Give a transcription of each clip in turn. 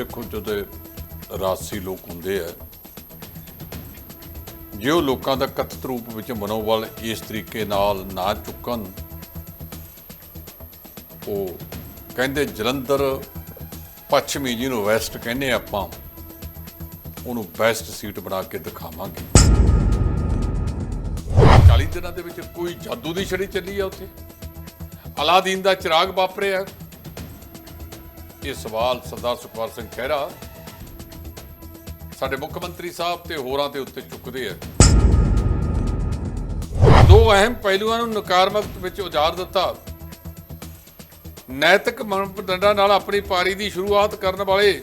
ਦੇਖੋ ਜਦੋਂ ਰਾਸੀ ਲੋਕ ਹੁੰਦੇ ਆ, ਜੇ ਉਹ ਲੋਕਾਂ ਦਾ ਕਥਿਤ ਰੂਪ ਵਿੱਚ ਮਨੋਬਲ ਇਸ ਤਰੀਕੇ ਨਾਲ ਨਾ ਚੁੱਕਣ, ਉਹ ਕਹਿੰਦੇ ਜਲੰਧਰ ਪੱਛਮੀ ਜਿਹਨੂੰ ਵੈਸਟ ਕਹਿੰਦੇ ਆਪਾਂ, ਉਹਨੂੰ ਬੈਸਟ ਸੀਟ ਬਣਾ ਕੇ ਦਿਖਾਵਾਂਗੇ। 40 ਦਿਨਾਂ ਦੇ ਵਿੱਚ ਕੋਈ ਜਾਦੂ ਦੀ ਛੜੀ ਚੱਲੀ ਆ ਉੱਥੇ। ਅਲਾਦੀਨ ਦਾ ਚਿਰਾਗ ਵਾਪਰਿਆ। ਇਹ ਸਵਾਲ ਸਰਦਾਰ ਸੁਖਪਾਲ ਸਿੰਘ ਖਹਿਰਾ ਸਾਡੇ ਮੁੱਖ ਮੰਤਰੀ ਸਾਹਿਬ ਤੇ ਹੋਰਾਂ ਦੇ ਉੱਤੇ ਚੁੱਕਦੇ ਆ। ਦੋ ਅਹਿਮ ਪਹਿਲੂਆਂ ਨੂੰ ਨਕਾਰਮਕ ਵਿੱਚ ਉਜਾੜ ਦਿੱਤਾ। ਨੈਤਿਕ ਮਾਨਦੰਡਾਂ ਨਾਲ ਆਪਣੀ ਪਾਰੀ ਦੀ ਸ਼ੁਰੂਆਤ ਕਰਨ ਵਾਲੇ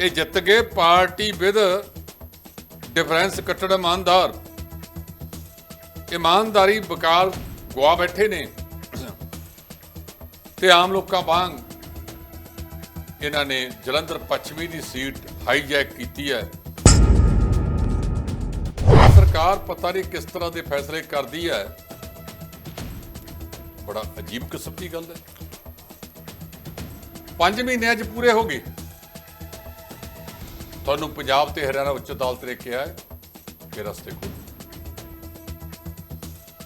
ਇਹ ਜਿੱਤ ਗਏ ਪਾਰਟੀ ਵਿਦ ਡਿਫਰੈਂਸ ਕੱਟੜ ਇਮਾਨਦਾਰ। ਇਮਾਨਦਾਰੀ ਬਕਾਰ ਗਵਾ ਬੈਠੇ ਨੇ। ਤੇ ਆਮ ਲੋਕਾਂ ਵਾਂਗ ਇਹਨਾਂ ਨੇ ਜਲੰਧਰ ਪੱਛਮੀ ਦੀ ਸੀਟ ਹਾਈਜੈਕ ਕੀਤੀ ਹੈ। ਸਰਕਾਰ ਪਤਾ ਨਹੀਂ ਕਿਸ ਤਰ੍ਹਾਂ ਦੇ ਫੈਸਲੇ ਕਰਦੀ ਹੈ। ਬੜਾ ਅਜੀਬ ਕਿਸਮ ਦੀ ਗੱਲ ਹੈ। 5 ਮਹੀਨਿਆਂ 'ਚ ਪੂਰੇ ਹੋ ਗਏ। ਤੁਹਾਨੂੰ ਪੰਜਾਬ ਤੇ ਹਰਿਆਣਾ ਉੱਚ ਅਦਾਲਤ ਨੇ ਕਿਹਾ ਹੈ ਕਿ ਰਸਤੇ ਖੋਲ੍ਹੋ।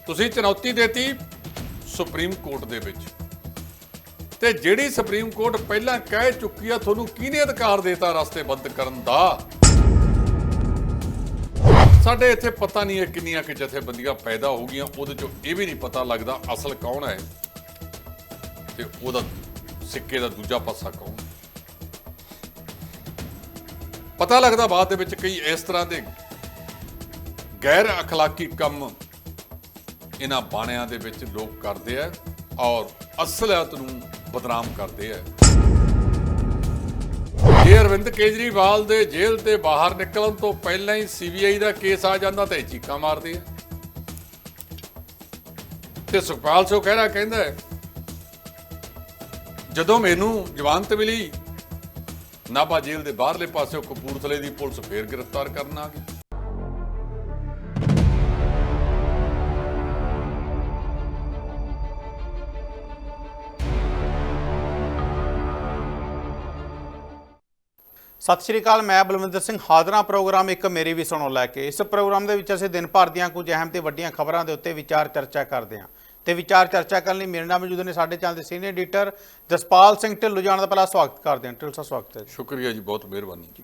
ਤੁਸੀਂ ਚੁਣੌਤੀ ਦੇਤੀ ਸੁਪਰੀਮ ਕੋਰਟ ਦੇ ਵਿੱਚ। ਤੇ ਜਿਹੜੀ ਸੁਪਰੀਮ ਕੋਰਟ ਪਹਿਲਾਂ ਕਹਿ ਚੁੱਕੀ ਆ, ਤੁਹਾਨੂੰ ਕਿਹਨੇ ਅਧਿਕਾਰ ਦਿੱਤਾ ਰਸਤੇ ਬੰਦ ਕਰਨ ਦਾ? ਸਾਡੇ ਇੱਥੇ ਪਤਾ ਨਹੀਂ ਹੈ ਕਿੰਨੀਆਂ ਕਿ ਜਥੇਬੰਦੀਆਂ ਪੈਦਾ ਹੋ ਗਈਆਂ, ਉਹਦੇ ਚੋਂ ਇਹ ਵੀ ਨਹੀਂ ਪਤਾ ਲੱਗਦਾ ਅਸਲ ਕੌਣ ਹੈ ਤੇ ਉਹਦਾ ਸਿੱਕੇ ਦਾ ਦੂਜਾ ਪਾਸਾ ਕੌਣ। ਪਤਾ ਲੱਗਦਾ ਬਾਅਦ ਦੇ ਵਿੱਚ ਕਈ ਇਸ ਤਰ੍ਹਾਂ ਦੇ ਗੈਰ ਅਖਲਾਕੀ ਕੰਮ ਇਹਨਾਂ ਬਾਣਿਆਂ ਦੇ ਵਿੱਚ ਲੋਕ ਕਰਦੇ ਆ ਔਰ ਅਸਲੀਅਤ ਨੂੰ ਬਦਨਾਮ ਕਰਦੇ ਆ। ਜੇ ਅਰਵਿੰਦ ਕੇਜਰੀਵਾਲ ਦੇ ਜੇਲ੍ਹ ਤੇ ਬਾਹਰ ਨਿਕਲਣ ਤੋਂ ਪਹਿਲਾਂ ਹੀ ਸੀਬੀਆਈ ਦਾ ਕੇਸ ਆ ਜਾਂਦਾ ਤਾਂ ਇਹ ਚੀਕਾਂ ਮਾਰਦੇ ਆ। ਤੇ ਸੁਖਪਾਲ ਸੋ ਕਹਿਣਾ ਕਹਿੰਦਾ ਜਦੋਂ ਮੈਨੂੰ ਜਵਾਨਤ ਮਿਲੀ, ਨਾਭਾ ਜੇਲ੍ਹ ਦੇ ਬਾਹਰਲੇ ਪਾਸੇ ਕਪੂਰਥਲੇ ਦੀ ਪੁਲਿਸ ਫੇਰ ਗ੍ਰਿਫਤਾਰ ਕਰਨ ਆ ਗਈ। ਸਤਿ ਸ਼੍ਰੀ ਅਕਾਲ ਮੈਂ ਬਲਵਿੰਦਰ ਸਿੰਘ ਹਾਜ਼ਰਾਂ ਪ੍ਰੋਗਰਾਮ ਇੱਕ ਮੇਰੀ ਵੀ ਸੁਣੋ ਲੈ ਕੇ। ਇਸ ਪ੍ਰੋਗਰਾਮ ਦੇ ਵਿੱਚ ਅਸੀਂ ਦਿਨ ਭਰ ਦੀਆਂ ਕੁਝ ਅਹਿਮ ਤੇ ਵੱਡੀਆਂ ਖਬਰਾਂ ਦੇ ਉੱਤੇ ਵਿਚਾਰ ਚਰਚਾ ਕਰਦੇ ਹਾਂ। ਤੇ ਵਿਚਾਰ ਚਰਚਾ ਕਰਨ ਲਈ ਮੇਰੇ ਨਾਲ ਮੌਜੂਦ ਨੇ ਸਾਡੇ ਚੈਨਲ ਦੇ ਸੀਨੀਅਰ ਐਡੀਟਰ ਜਸਪਾਲ ਸਿੰਘ ਢਿੱਲੋਂ ਜਾਣ ਦਾ ਪਹਿਲਾ ਸਵਾਗਤ ਕਰਦੇ ਹਾਂ। ਢਿੱਲੋਂ ਸਾਹਿਬ ਸਵਾਗਤ ਹੈ ਸ਼ੁਕਰੀਆ ਜੀ ਬਹੁਤ ਮਿਹਰਬਾਨੀ ਜੀ।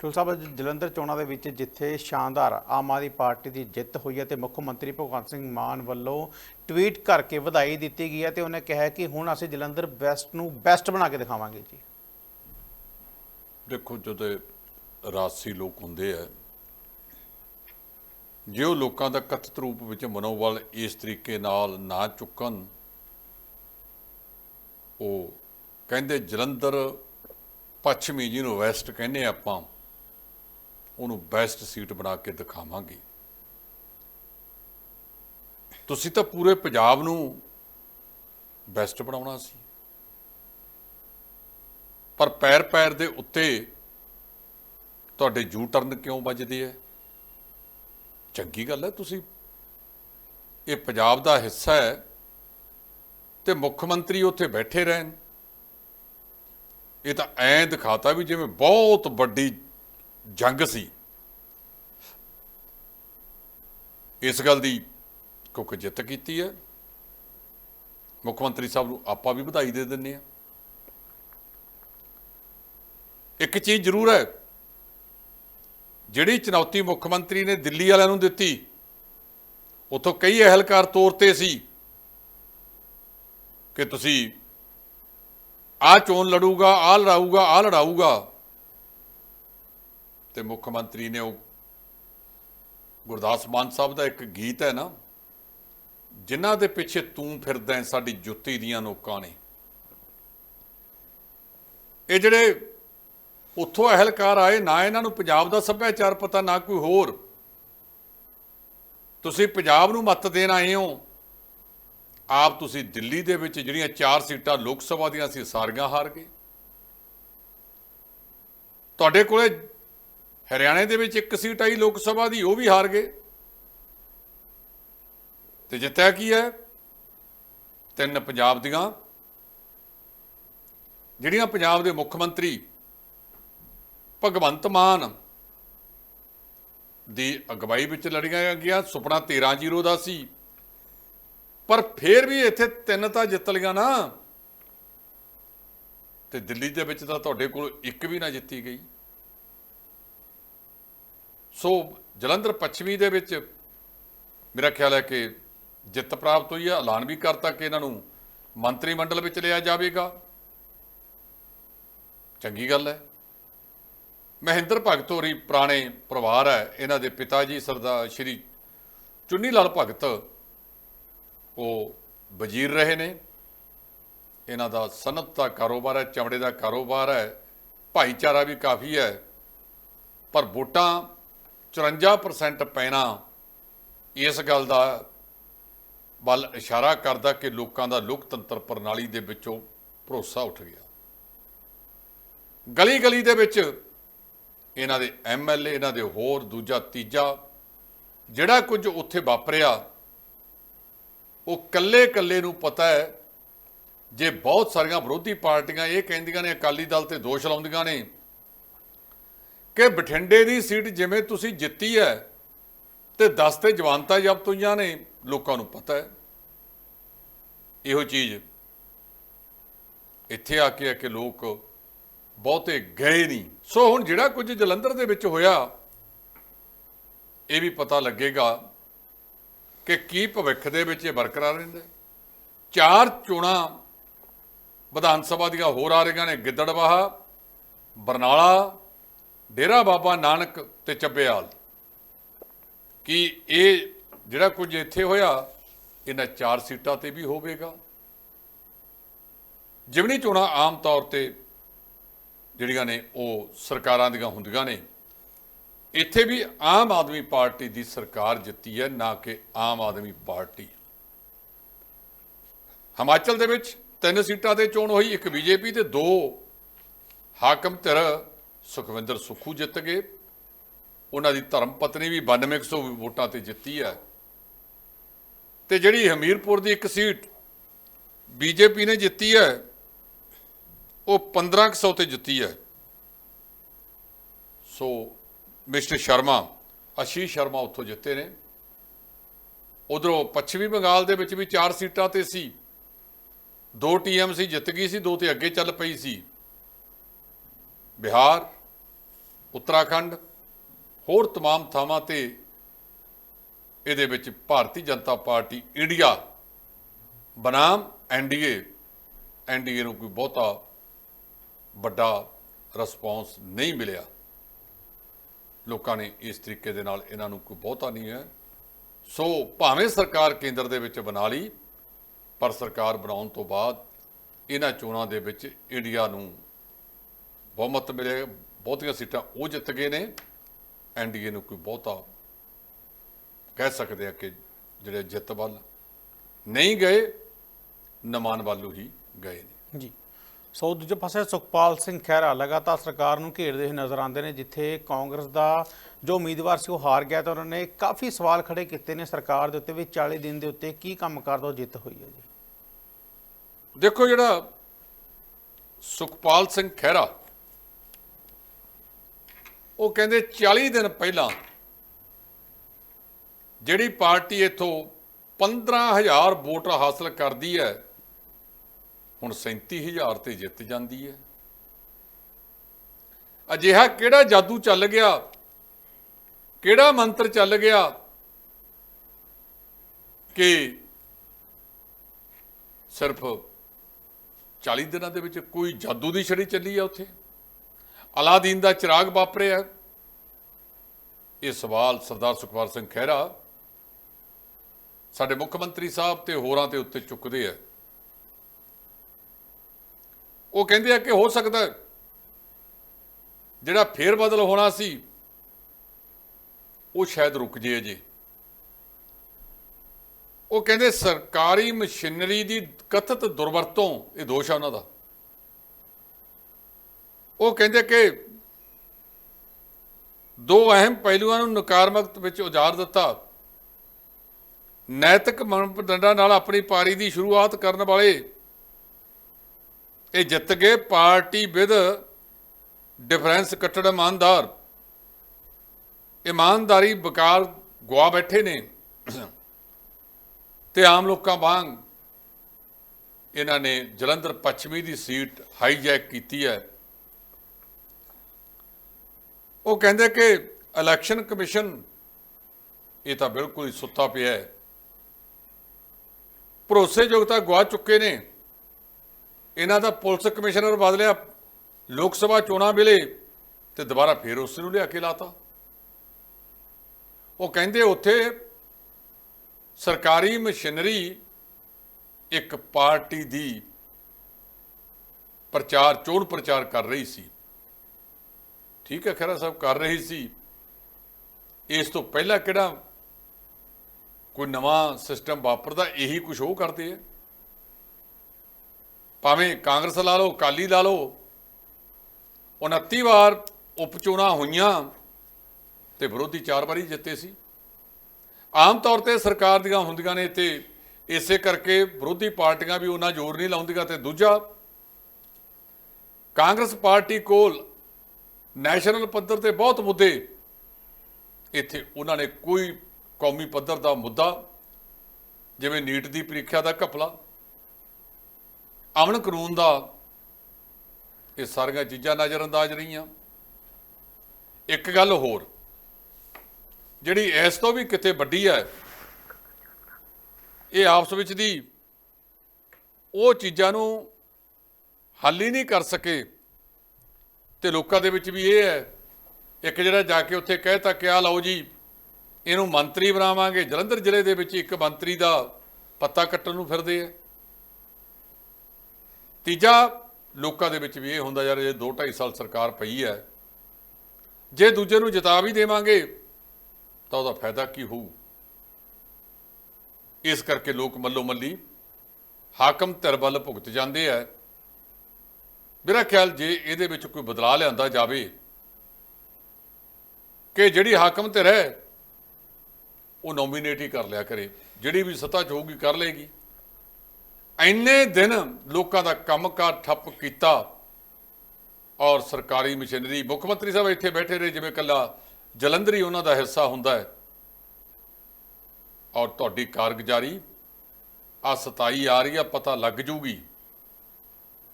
ਢਿੱਲੋਂ ਸਾਹਿਬ ਜਲੰਧਰ ਚੋਣਾਂ ਦੇ ਵਿੱਚ ਜਿੱਥੇ ਸ਼ਾਨਦਾਰ ਆਮ ਆਦਮੀ ਪਾਰਟੀ ਦੀ ਜਿੱਤ ਹੋਈ ਹੈ ਤੇ ਮੁੱਖ ਮੰਤਰੀ ਭਗਵੰਤ ਸਿੰਘ ਮਾਨ ਵੱਲੋਂ ਟਵੀਟ ਕਰਕੇ ਵਧਾਈ ਦਿੱਤੀ ਗਈ ਹੈ ਤੇ ਉਹਨੇ ਕਿਹਾ ਕਿ ਹੁਣ ਅਸੀਂ ਜਲੰਧਰ ਬੈਸਟ ਨੂੰ ਬੈਸਟ ਬਣਾ ਕੇ ਦਿਖਾਵਾਂਗੇ ਜੀ। ਦੇਖੋ ਜਦੋਂ ਰਾਸੀ ਲੋਕ ਹੁੰਦੇ ਆ, ਜੇ ਉਹ ਲੋਕਾਂ ਦਾ ਕਥਿਤ ਰੂਪ ਵਿੱਚ ਮਨੋਬਲ ਇਸ ਤਰੀਕੇ ਨਾਲ ਨਾ ਚੁੱਕਣ, ਉਹ ਕਹਿੰਦੇ ਜਲੰਧਰ ਪੱਛਮੀ ਜਿਹਨੂੰ ਵੈਸਟ ਕਹਿੰਦੇ ਆਪਾਂ, ਉਹਨੂੰ ਬੈਸਟ ਸੀਟ ਬਣਾ ਕੇ ਦਿਖਾਵਾਂਗੇ। ਤੁਸੀਂ ਤਾਂ ਪੂਰੇ ਪੰਜਾਬ ਨੂੰ ਬੈਸਟ ਬਣਾਉਣਾ ਸੀ। ਪਰ ਪੈਰ ਪੈਰ ਦੇ ਉੱਤੇ ਤੁਹਾਡੇ ਜੂ ਟਰਨ ਕਿਉਂ ਵੱਜਦੇ ਆ ਚੰਗੀ ਗੱਲ ਹੈ ਤੁਸੀਂ ਇਹ ਪੰਜਾਬ ਦਾ ਹਿੱਸਾ ਹੈ ਤੇ ਮੁੱਖ ਮੰਤਰੀ ਉੱਥੇ ਬੈਠੇ ਰਹਿਣ। ਇਹ ਤਾਂ ਐਂ ਦਿਖਾਤਾ ਵੀ ਜਿਵੇਂ ਬਹੁਤ ਵੱਡੀ ਜੰਗ ਸੀ। ਇਸ ਗੱਲ ਦੀ ਕਿਉਂਕਿ ਜਿੱਤ ਕੀਤੀ ਹੈ ਮੁੱਖ ਮੰਤਰੀ ਸਾਹਿਬ ਨੂੰ ਆਪਾਂ ਵੀ ਵਧਾਈ ਦੇ ਦਿੰਨੇ ਆ। ਇੱਕ ਚੀਜ਼ ਜ਼ਰੂਰ ਹੈ। ਜਿਹੜੀ ਚੁਣੌਤੀ ਮੁੱਖ ਮੰਤਰੀ ਨੇ ਦਿੱਲੀ ਵਾਲਿਆਂ ਨੂੰ ਦਿੱਤੀ, ਉਥੋਂ ਕਈ ਅਹਿਲਕਾਰ ਤੋਰਤੇ ਸੀ ਕਿ ਤੁਸੀਂ ਆ ਚੋਣ ਲੜੂਗਾ ਆ ਲੜਾਊਗਾ ਆ ਲੜਾਊਗਾ। ਤੇ ਮੁੱਖ ਮੰਤਰੀ ਨੇ ਉਹ ਗੁਰਦਾਸ ਮਾਨ ਸਾਹਿਬ ਦਾ ਇੱਕ ਗੀਤ ਹੈ ਨਾ, ਜਿਨ੍ਹਾਂ ਦੇ ਪਿੱਛੇ ਤੂੰ ਫਿਰਦਾ ਸਾਡੀ ਜੁੱਤੀ ਦੀਆਂ ਨੋਕਾਂ ਨੇ। ਇਹ ਜਿਹੜੇ ਉੱਥੋਂ ਅਹਿਲਕਾਰ ਆਏ, ਨਾ ਇਹਨਾਂ ਨੂੰ ਪੰਜਾਬ ਦਾ ਸੱਭਿਆਚਾਰ ਪਤਾ, ਨਾ ਕੋਈ ਹੋਰ। ਤੁਸੀਂ ਪੰਜਾਬ ਨੂੰ ਮੱਤ ਦੇਣ ਆਏ ਹੋ। ਆਪ ਤੁਸੀਂ ਦਿੱਲੀ ਦੇ ਵਿੱਚ ਜਿਹੜੀਆਂ ਚਾਰ ਸੀਟਾਂ ਲੋਕ ਸਭਾ ਦੀਆਂ ਸੀ, ਸਾਰੀਆਂ ਹਾਰ ਗਏ। ਤੁਹਾਡੇ ਕੋਲੇ ਹਰਿਆਣੇ ਦੇ ਵਿੱਚ ਇੱਕ ਸੀਟ ਆਈ ਲੋਕ ਸਭਾ ਦੀ, ਉਹ ਵੀ ਹਾਰ ਗਏ। ਤੇ ਜਿੱਤਿਆ ਕੀ ਹੈ? ਤਿੰਨ ਪੰਜਾਬ ਦੀਆਂ, ਜਿਹੜੀਆਂ ਪੰਜਾਬ ਦੇ ਮੁੱਖ ਮੰਤਰੀ ਭਗਵੰਤ ਮਾਨ ਦੀ ਅਗਵਾਈ ਵਿੱਚ ਲੜੀਆਂ ਗਈਆਂ, ਸੁਪਨਾ 13-0 ਦਾ ਸੀ। ਪਰ ਫਿਰ ਵੀ ਇੱਥੇ ਤਿੰਨ ਤਾਂ ਜਿੱਤ ਲਈਆਂ ਨਾ। ਤੇ ਦਿੱਲੀ ਦੇ ਵਿੱਚ ਤਾਂ ਤੁਹਾਡੇ ਕੋਲ ਇੱਕ ਵੀ ਨਾ ਜਿੱਤੀ ਗਈ। ਸੋ ਜਲੰਧਰ ਪੱਛਮੀ ਦੇ ਵਿੱਚ ਮੇਰਾ ਖਿਆਲ ਹੈ ਕਿ ਜਿੱਤ ਪ੍ਰਾਪਤ ਹੋਈ ਹੈ। ਐਲਾਨ ਵੀ ਕਰਤਾ ਕਿ ਇਹਨਾਂ ਨੂੰ ਮੰਤਰੀ ਮੰਡਲ ਵਿੱਚ ਲਿਆ ਜਾਵੇਗਾ। ਚੰਗੀ ਗੱਲ ਹੈ। ਮਹਿੰਦਰ ਭਗਤ ਹੋਰੀ ਪੁਰਾਣੇ ਪਰਿਵਾਰ ਹੈ, ਇਹਨਾਂ ਦੇ ਪਿਤਾ ਜੀ ਸਰਦਾਰ ਸ਼੍ਰੀ ਚੁੰਨੀ ਲਾਲ ਭਗਤ, ਉਹ ਵਜ਼ੀਰ ਰਹੇ ਨੇ। ਇਹਨਾਂ ਦਾ ਸਨਅਤ ਦਾ ਕਾਰੋਬਾਰ ਹੈ, ਚਮੜੇ ਦਾ ਕਾਰੋਬਾਰ ਹੈ, ਭਾਈਚਾਰਾ ਵੀ ਕਾਫੀ ਹੈ, ਪਰ ਵੋਟਾਂ 54% ਪੈਣਾ ਇਸ ਗੱਲ ਦਾ ਵੱਲ ਇਸ਼ਾਰਾ ਕਰਦਾ ਕਿ ਲੋਕਾਂ ਦਾ ਲੋਕਤੰਤਰ ਪ੍ਰਣਾਲੀ ਦੇ ਵਿੱਚੋਂ ਭਰੋਸਾ ਉੱਠ ਗਿਆ। ਗਲੀ ਗਲੀ ਦੇ ਵਿੱਚ ਇਹਨਾਂ ਦੇ ਐਮਐਲਏ ਇਹਨਾਂ ਦੇ ਹੋਰ ਦੂਜਾ, ਤੀਜਾ, ਜਿਹੜਾ ਕੁਝ ਉੱਥੇ ਵਾਪਰਿਆ, ਉਹ ਕੱਲੇ ਕੱਲੇ ਨੂੰ ਪਤਾ ਹੈ। ਜੇ ਬਹੁਤ ਸਾਰੀਆਂ ਵਿਰੋਧੀ ਪਾਰਟੀਆਂ ਇਹ ਕਹਿੰਦੀਆਂ ਨੇ, ਅਕਾਲੀ ਦਲ ਤੇ ਦੋਸ਼ ਲਾਉਂਦੀਆਂ ਨੇ ਕਿ ਬਠਿੰਡੇ ਦੀ ਸੀਟ ਜਿਵੇਂ ਤੁਸੀਂ ਜਿੱਤੀ ਹੈ ਤੇ 10 ਤੇ ਜਵਾਨਤਾ ਜ਼ਬਤ ਹੋਈਆਂ ਨੇ, ਲੋਕਾਂ ਨੂੰ ਪਤਾ ਹੈ। ਇਹੋ ਚੀਜ਼ ਇੱਥੇ ਆ ਕੇ ਆ ਕਿ ਲੋਕ ਬਹੁਤੇ ਗਏ ਨਹੀਂ। ਸੋ ਹੁਣ ਜਿਹੜਾ ਕੁਝ ਜਲੰਧਰ ਦੇ ਵਿੱਚ ਹੋਇਆ, ਇਹ ਵੀ ਪਤਾ ਲੱਗੇਗਾ ਕਿ ਕੀ ਭਵਿੱਖ ਦੇ ਵਿੱਚ ਇਹ ਬਰਕਰਾਰ ਰਹਿੰਦਾ ਚਾਰ ਚੋਣਾਂ ਵਿਧਾਨ ਸਭਾ ਦੀਆਂ ਹੋਰ ਆ ਰਹੀਆਂ ਨੇ, ਗਿੱਦੜਵਾਹਾ, ਬਰਨਾਲਾ, ਡੇਰਾ ਬਾਬਾ ਨਾਨਕ ਤੇ ਚੱਬੇਆਲ। ਕਿ ਇਹ ਜਿਹੜਾ ਕੁਝ ਇੱਥੇ ਹੋਇਆ, ਇਹਨਾਂ ਚਾਰ ਸੀਟਾਂ ਤੇ ਵੀ ਹੋਵੇਗਾ। ਜਿਮਨੀ ਚੋਣਾਂ ਆਮ ਤੌਰ ਤੇ ਜਿਹੜੀਆਂ ਨੇ ਉਹ ਸਰਕਾਰਾਂ ਦੀਆਂ ਹੁੰਦੀਆਂ ਨੇ। ਇੱਥੇ ਵੀ ਆਮ ਆਦਮੀ ਪਾਰਟੀ ਦੀ ਸਰਕਾਰ ਜਿੱਤੀ ਹੈ, ਨਾ ਕਿ ਆਮ ਆਦਮੀ ਪਾਰਟੀ। ਹਿਮਾਚਲ ਦੇ ਵਿੱਚ ਤਿੰਨ ਸੀਟਾਂ ਤੇ ਚੋਣ ਹੋਈ, ਇੱਕ ਬੀਜੇਪੀ ਤੇ ਦੋ ਹਾਕਮ ਧਿਰ ਸੁਖਵਿੰਦਰ ਸੁੱਖੂ ਜਿੱਤ ਗਏ। ਉਹਨਾਂ ਦੀ ਧਰਮ ਪਤਨੀ ਵੀ 9200 ਵੋਟਾਂ ਤੇ ਜਿੱਤੀ ਹੈ। ਤੇ ਜਿਹੜੀ ਹਮੀਰਪੁਰ ਦੀ ਇੱਕ ਸੀਟ ਬੀਜੇਪੀ ਨੇ ਜਿੱਤੀ ਹੈ ਉਹ 1500 ਤੇ ਜਿੱਤੀ ਹੈ ਸੋ ਮਿਸਟਰ ਸ਼ਰਮਾ ਆਸ਼ੀਸ਼ ਸ਼ਰਮਾ ਉੱਥੋਂ ਜਿੱਤੇ ਨੇ ਉਧਰੋਂ ਪੱਛਮੀ ਬੰਗਾਲ ਦੇ ਵਿੱਚ ਵੀ ਚਾਰ ਸੀਟਾਂ ਤੇ ਸੀ ਦੋ ਟੀਐਮਸੀ ਜਿੱਤ ਗਈ ਸੀ ਦੋ ਤੇ ਅੱਗੇ ਚੱਲ ਪਈ ਸੀ ਬਿਹਾਰ ਉੱਤਰਾਖੰਡ ਹੋਰ तमाम ਥਾਵਾਂ ਤੇ ਇਹਦੇ ਵਿੱਚ ਭਾਰਤੀ ਜਨਤਾ ਪਾਰਟੀ ਇੰਡੀਆ ਬਨਾਮ ਐਨਡੀਏ ਐਨਡੀਏ ਨੂੰ ਕੋਈ ਬਹੁਤਾ ਵੱਡਾ ਰਿਸਪੌਂਸ ਨਹੀਂ ਮਿਲਿਆ। ਲੋਕਾਂ ਨੇ ਇਸ ਤਰੀਕੇ ਦੇ ਨਾਲ ਇਹਨਾਂ ਨੂੰ ਕੋਈ ਬਹੁਤਾ ਨਹੀਂ ਹੈ। ਸੋ ਭਾਵੇਂ ਸਰਕਾਰ ਕੇਂਦਰ ਦੇ ਵਿੱਚ ਬਣਾ ਲਈ, ਪਰ ਸਰਕਾਰ ਬਣਾਉਣ ਤੋਂ ਬਾਅਦ ਇਹਨਾਂ ਚੋਣਾਂ ਦੇ ਵਿੱਚ ਇੰਡੀਆ ਨੂੰ ਬਹੁਮਤ ਮਿਲੇ। ਬਹੁਤੀਆਂ ਸੀਟਾਂ ਉਹ ਜਿੱਤ ਗਏ ਨੇ। ਐਨਡੀਏ ਨੂੰ ਕੋਈ ਬਹੁਤਾ ਕਹਿ ਸਕਦੇ ਆ ਕਿ ਜਿਹੜੇ ਜਿੱਤ ਵੱਲ ਨਹੀਂ ਗਏ, ਨਮਾਨ ਵੱਲੋਂ ਹੀ ਗਏ ਨੇ। ਜੀ। ਸੋ ਦੂਜੇ ਪਾਸੇ ਸੁਖਪਾਲ ਸਿੰਘ ਖਹਿਰਾ ਲਗਾਤਾਰ ਸਰਕਾਰ ਨੂੰ ਘੇਰਦੇ ਹੋਏ ਨਜ਼ਰ ਆਉਂਦੇ ਨੇ, ਜਿੱਥੇ ਕਾਂਗਰਸ ਦਾ ਜੋ ਉਮੀਦਵਾਰ ਸੀ ਉਹ ਹਾਰ ਗਿਆ ਤਾਂ ਉਹਨਾਂ ਨੇ ਕਾਫੀ ਸਵਾਲ ਖੜੇ ਕੀਤੇ ਨੇ ਸਰਕਾਰ ਦੇ ਉੱਤੇ ਵੀ 40 ਦਿਨ ਦੇ ਉੱਤੇ ਕੀ ਕੰਮ ਕਰਦਾ ਉਹ ਜਿੱਤ ਹੋਈ ਹੈ ਜੀ। ਦੇਖੋ ਜਿਹੜਾ ਸੁਖਪਾਲ ਸਿੰਘ ਖਹਿਰਾ, ਉਹ ਕਹਿੰਦੇ 40 ਦਿਨ ਪਹਿਲਾਂ ਜਿਹੜੀ ਪਾਰਟੀ ਇਥੋਂ 15000 ਵੋਟ ਹਾਸਲ ਕਰਦੀ ਹੈ ਹੁਣ 37000 ਤੇ ਜਿੱਤ ਜਾਂਦੀ ਹੈ। ਅਜਿਹਾ ਕਿਹੜਾ ਜਾਦੂ ਚੱਲ ਗਿਆ? ਕਿਹੜਾ ਮੰਤਰ ਚੱਲ ਗਿਆ ਕਿ ਸਿਰਫ 40 ਦਿਨਾਂ ਦੇ ਵਿੱਚ ਕੋਈ ਜਾਦੂ ਦੀ ਛੜੀ ਚੱਲੀ ਆ ਉੱਥੇ? ਅਲਾਦੀਨ ਦਾ ਚਿਰਾਗ ਵਾਪਰਿਆ। ਇਹ ਸਵਾਲ ਸਰਦਾਰ ਸੁਖਵਾਰ ਸਿੰਘ ਖਹਿਰਾ ਸਾਡੇ ਮੁੱਖ ਮੰਤਰੀ ਸਾਹਿਬ ਤੇ ਹੋਰਾਂ ਤੇ ਉੱਤੇ ਚੁੱਕਦੇ ਆ। ਉਹ ਕਹਿੰਦੇ ਆ ਕਿ ਹੋ ਸਕਦਾ ਜਿਹੜਾ ਫੇਰ ਬਦਲ ਹੋਣਾ ਸੀ, ਉਹ ਸ਼ਾਇਦ ਰੁਕ ਜੇ ਅਜੇ। ਉਹ ਕਹਿੰਦੇ ਸਰਕਾਰੀ ਮਸ਼ੀਨਰੀ ਦੀ ਕਥਿਤ ਦੁਰਵਰਤੋਂ, ਇਹ ਦੋਸ਼ ਆ ਉਹਨਾਂ ਦਾ। ਉਹ ਕਹਿੰਦੇ ਕਿ ਦੋ ਅਹਿਮ ਪਹਿਲੂਆਂ ਨੂੰ ਨਕਾਰਮਕ ਵਿੱਚ ਉਜਾੜ ਦਿੱਤਾ। ਨੈਤਿਕ ਮਨਪਦੰਡਾਂ ਨਾਲ ਆਪਣੀ ਪਾਰੀ ਦੀ ਸ਼ੁਰੂਆਤ ਕਰਨ ਵਾਲੇ ਇਹ ਜਿੱਤ ਗਏ ਪਾਰਟੀ ਵਿਦ ਡਿਫਰੈਂਸ ਕੱਟੜ ਇਮਾਨਦਾਰ। ਇਮਾਨਦਾਰੀ ਬਕਾਰ ਗਵਾ ਬੈਠੇ ਨੇ ਤੇ ਆਮ ਲੋਕਾਂ ਵਾਂਗ ਇਹਨਾਂ ਨੇ ਜਲੰਧਰ ਪੱਛਮੀ ਦੀ ਸੀਟ ਹਾਈਜੈਕ ਕੀਤੀ ਹੈ। ਉਹ ਕਹਿੰਦੇ ਕਿ ਇਲੈਕਸ਼ਨ ਕਮਿਸ਼ਨ ਇਹ ਤਾਂ ਬਿਲਕੁਲ ਹੀ ਸੁੱਤਾ ਪਿਆ ਹੈ। ਭਰੋਸੇਯੋਗਤਾ ਗਵਾ ਚੁੱਕੇ ਨੇ। ਇਹਨਾਂ ਦਾ ਪੁਲਿਸ ਕਮਿਸ਼ਨਰ ਬਦਲਿਆ, ਲੋਕ ਸਭਾ ਚੋਣਾਂ ਵੇਲੇ ਤੇ ਦੁਬਾਰਾ ਫੇਰ ਉਸ ਨੂੰ ਲਿਆ ਕੇ ਲਾਤਾ। ਉਹ ਕਹਿੰਦੇ ਉੱਥੇ ਸਰਕਾਰੀ ਮਸ਼ੀਨਰੀ ਇੱਕ ਪਾਰਟੀ ਦੀ ਪ੍ਰਚਾਰ, ਚੋਣ ਪ੍ਰਚਾਰ ਕਰ ਰਹੀ ਸੀ। ਠੀਕ ਹੈ ਖਰਾ ਸਾਹਿਬ ਕਰ ਰਹੀ ਸੀ। ਇਸ ਤੋਂ ਪਹਿਲਾਂ ਕਿਹੜਾ ਕੋਈ ਨਵਾਂ ਸਿਸਟਮ ਵਾਪਰਦਾ, ਇਹੀ ਕੁਝ ਉਹ ਕਰਦੇ ਆ। ਭਾਵੇਂ ਕਾਂਗਰਸ ਲਾ ਲਓ, ਅਕਾਲੀ ਲਾ ਲਓ 29 ਵਾਰ ਉਪਚੋਣਾਂ ਹੋਈਆਂ ਤੇ ਵਿਰੋਧੀ ਚਾਰ ਵਾਰੀ ਜਿੱਤੇ ਸੀ। ਆਮ ਤੌਰ ਤੇ ਸਰਕਾਰ ਦੀਆਂ ਹੁੰਦੀਆਂ ਨੇ ਤੇ ਇਸੇ ਕਰਕੇ ਵਿਰੋਧੀ ਪਾਰਟੀਆਂ ਵੀ ਉਹਨਾਂ ਜ਼ੋਰ ਨਹੀਂ ਲਾਉਂਦੀਆਂ ਤੇ ਦੂਜਾ, ਕਾਂਗਰਸ ਪਾਰਟੀ ਕੋਲ ਨੈਸ਼ਨਲ ਪੱਧਰ ਤੇ ਬਹੁਤ ਮੁੱਦੇ, ਇੱਥੇ ਉਹਨਾਂ ਨੇ ਕੋਈ ਕੌਮੀ ਪੱਧਰ ਦਾ ਮੁੱਦਾ, ਜਿਵੇਂ ਨੀਟ ਦੀ ਪ੍ਰੀਖਿਆ ਦਾ ਘਪਲਾ ਅਮਨ ਕਾਨੂੰਨ ਦਾ ਇਹ ਸਾਰੀਆਂ ਚੀਜ਼ਾਂ ਨਜ਼ਰਅੰਦਾਜ਼ ਰਹੀਆਂ। ਇੱਕ ਗੱਲ ਹੋਰ, ਜਿਹੜੀ ਇਸ ਤੋਂ ਵੀ ਕਿਤੇ ਵੱਡੀ ਹੈ, ਇਹ ਆਪਸ ਵਿੱਚ ਦੀ ਉਹ ਚੀਜ਼ਾਂ ਨੂੰ ਹੱਲ ਹੀ ਨਹੀਂ ਕਰ ਸਕੇ। ਤੇ ਲੋਕਾਂ ਦੇ ਵਿੱਚ ਵੀ ਇਹ ਹੈ, ਇੱਕ ਜਿਹੜਾ ਜਾ ਕੇ ਉੱਥੇ ਕਹਿਤਾ ਕਿ ਆ ਲਓ ਜੀ, ਇਹਨੂੰ ਮੰਤਰੀ ਬਣਾਵਾਂਗੇ, ਜਲੰਧਰ ਜ਼ਿਲ੍ਹੇ ਦੇ ਵਿੱਚ ਇੱਕ ਮੰਤਰੀ ਦਾ ਪੱਤਾ ਕੱਟਣ ਨੂੰ ਫਿਰਦੇ ਆ। ਤੀਜਾ, ਲੋਕਾਂ ਦੇ ਵਿੱਚ ਵੀ ਇਹ ਹੁੰਦਾ ਯਾਰ, ਇਹ 2.5 ਸਾਲ ਸਰਕਾਰ ਪਈ ਹੈ। ਜੇ ਦੂਜੇ ਨੂੰ ਜਿਤਾ ਵੀ ਦੇਵਾਂਗੇ, ਤਾਂ ਉਹਦਾ ਫਾਇਦਾ ਕੀ ਹੋਊ? ਇਸ ਕਰਕੇ ਲੋਕ ਮੱਲੋ ਮੱਲੀ ਹਾਕਮ ਧਿਰ ਵੱਲ ਭੁਗਤ ਜਾਂਦੇ ਆ। ਮੇਰਾ ਖਿਆਲ ਜੇ ਇਹਦੇ ਵਿੱਚ ਕੋਈ ਬਦਲਾਅ ਲਿਆਂਦਾ ਜਾਵੇ, ਕਿ ਜਿਹੜੀ ਹਾਕਮ ਧਿਰ ਹੈ, ਉਹ ਨੋਮੀਨੇਟ ਹੀ ਕਰ ਲਿਆ ਕਰੇ। ਜਿਹੜੀ ਵੀ ਸੱਤਾ 'ਚ ਹੋਊਗੀ, ਕਰ ਲੇਗੀ ਇੰਨੇ ਦਿਨ ਲੋਕਾਂ ਦਾ ਕੰਮਕਾਰ ਠੱਪ ਕੀਤਾ ਔਰ ਸਰਕਾਰੀ ਮਸ਼ੀਨਰੀ, ਮੁੱਖ ਮੰਤਰੀ ਸਾਹਿਬ ਇੱਥੇ ਬੈਠੇ ਰਹੇ, ਜਿਵੇਂ ਕੱਲਾ ਜਲੰਧਰੀ ਉਹਨਾਂ ਦਾ ਹਿੱਸਾ ਹੁੰਦਾ ਹੈ। ਔਰ ਤੁਹਾਡੀ ਕਾਰਗੁਜ਼ਾਰੀ ਆ 27 ਆ ਰਹੀ ਆ, ਪਤਾ ਲੱਗ ਜੂਗੀ।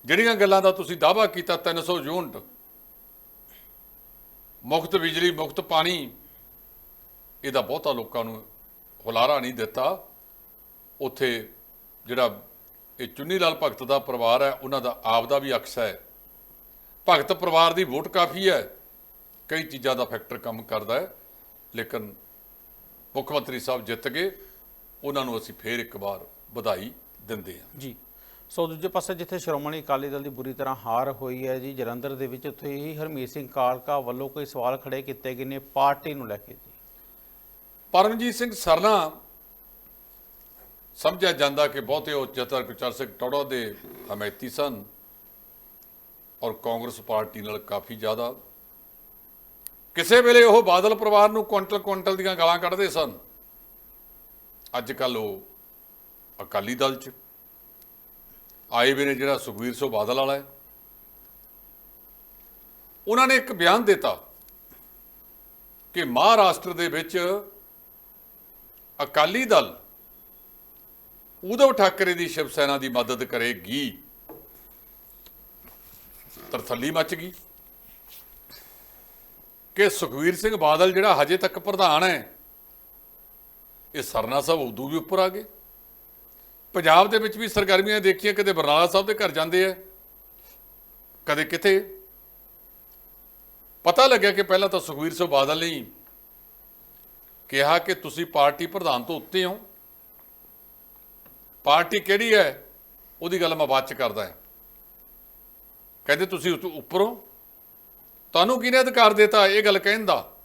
ਜਿਹੜੀਆਂ ਗੱਲਾਂ ਦਾ ਤੁਸੀਂ ਦਾਅਵਾ ਕੀਤਾ 300 ਯੂਨਿਟ, ਮੁਫਤ ਬਿਜਲੀ, ਮੁਫਤ ਪਾਣੀ, ਇਹਦਾ ਬਹੁਤਾ ਲੋਕਾਂ ਨੂੰ ਹੁਲਾਰਾ ਨਹੀਂ ਦਿੱਤਾ। ਉੱਥੇ ਜਿਹੜਾ ਇਹ ਚੁੰਨੀ ਲਾਲ ਭਗਤ ਦਾ ਪਰਿਵਾਰ ਹੈ ਉਹਨਾਂ ਦਾ ਆਪ ਦਾ ਵੀ ਅਕਸ ਹੈ। ਭਗਤ ਪਰਿਵਾਰ ਦੀ ਵੋਟ ਕਾਫੀ ਹੈ। ਕਈ ਚੀਜ਼ਾਂ ਦਾ ਫੈਕਟਰ ਕੰਮ ਕਰਦਾ ਹੈ ਲੇਕਿਨ ਮੁੱਖ ਮੰਤਰੀ ਸਾਹਿਬ ਜਿੱਤ ਗਏ ਉਹਨਾਂ ਨੂੰ ਅਸੀਂ ਫੇਰ ਇੱਕ ਵਾਰ ਵਧਾਈ ਦਿੰਦੇ ਹਾਂ। ਜੀ। ਸੋ ਦੂਜੇ ਪਾਸੇ ਜਿੱਥੇ ਸ਼੍ਰੋਮਣੀ ਅਕਾਲੀ ਦਲ ਦੀ ਬੁਰੀ ਤਰ੍ਹਾਂ ਹਾਰ ਹੋਈ ਹੈ ਜੀ ਜਲੰਧਰ ਦੇ ਵਿੱਚ ਉੱਥੇ ਹੀ ਹਰਮੀਤ ਸਿੰਘ ਕਾਲਕਾ ਵੱਲੋਂ ਕੋਈ ਸਵਾਲ ਖੜੇ ਕੀਤੇ ਗਏ ਨੇ ਪਾਰਟੀ ਨੂੰ ਲੈ ਕੇ ਜੀ। ਪਰਮਜੀਤ ਸਿੰਘ ਸਰਨਾ ਸਮਝਿਆ ਜਾਂਦਾ ਕਿ ਬਹੁਤੇ ਉਹ ਚਤਰ ਕੁਚਰ ਸਿੰਘ ਟੋੜਾ ਦੇ ਹਮਾਇਤੀ ਸਨ ਔਰ ਕਾਂਗਰਸ ਪਾਰਟੀ ਨਾਲ ਕਾਫੀ ਜ਼ਿਆਦਾ। ਕਿਸੇ ਵੇਲੇ ਉਹ ਬਾਦਲ ਪਰਿਵਾਰ ਨੂੰ ਕੁਇੰਟਲ ਕੁਇੰਟਲ ਦੀਆਂ ਗਾਲਾਂ ਕੱਢਦੇ ਸਨ। ਅੱਜ ਕੱਲ ਉਹ ਅਕਾਲੀ ਦਲ 'ਚ ਆਏ ਵੀ ਨੇ ਜਿਹੜਾ ਸੁਖਵੀਰ ਸਿੰਘ ਬਾਦਲ ਵਾਲਾ ਹੈ, ਉਹਨਾਂ ਨੇ ਇੱਕ ਬਿਆਨ ਦਿੱਤਾ ਕਿ ਮਹਾਰਾਸ਼ਟਰ ਦੇ ਵਿੱਚ ਅਕਾਲੀ ਦਲ ਉਧਵ ਠਾਕਰੇ ਦੀ ਸ਼ਿਵ ਸੈਨਾ ਦੀ ਮਦਦ ਕਰੇਗੀ। ਤਰਥੱਲੀ ਮੱਚ ਗਈ। ਕਿ ਸੁਖਵੀਰ ਸਿੰਘ ਬਾਦਲ ਜਿਹੜਾ ਹਜੇ ਤੱਕ ਪ੍ਰਧਾਨ ਹੈ, ਇਹ ਸਰਨਾ ਸਾਹਿਬ ਉਦੋਂ ਵੀ ਉੱਪਰ ਆ ਗਏ। ਪੰਜਾਬ ਦੇ ਵਿੱਚ ਵੀ ਸਰਗਰਮੀਆਂ ਦੇਖੀਆਂ, ਕਦੇ ਬਰਨਾਲਾ ਸਾਹਿਬ ਦੇ ਘਰ ਜਾਂਦੇ ਆ, ਕਦੇ ਕਿਤੇ। ਪਤਾ ਲੱਗਿਆ ਕਿ ਪਹਿਲਾਂ ਤਾਂ ਸੁਖਵੀਰ ਸਿੰਘ ਬਾਦਲ ਨੇ ਹੀ ਕਿਹਾ ਕਿ ਤੁਸੀਂ ਪਾਰਟੀ ਪ੍ਰਧਾਨ ਤੋਂ ਉੱਤੇ ਹੋ। ਪਾਰਟੀ ਕਿਹੜੀ ਹੈ? ਉਹਦੀ ਗੱਲ ਮੈਂ ਬਾਅਦ ਚ ਕਰਦਾ ਹਾਂ। ਕਹਿੰਦੇ ਤੁਸੀਂ ਉੱਤੋਂ, ਉੱਪਰ? ਹੋ ਤੁਹਾਨੂੰ ਕਿਹਨੇ ਅਧਿਕਾਰ ਦਿੱਤਾ ਇਹ ਗੱਲ ਕਹਿਣ ਦਾ?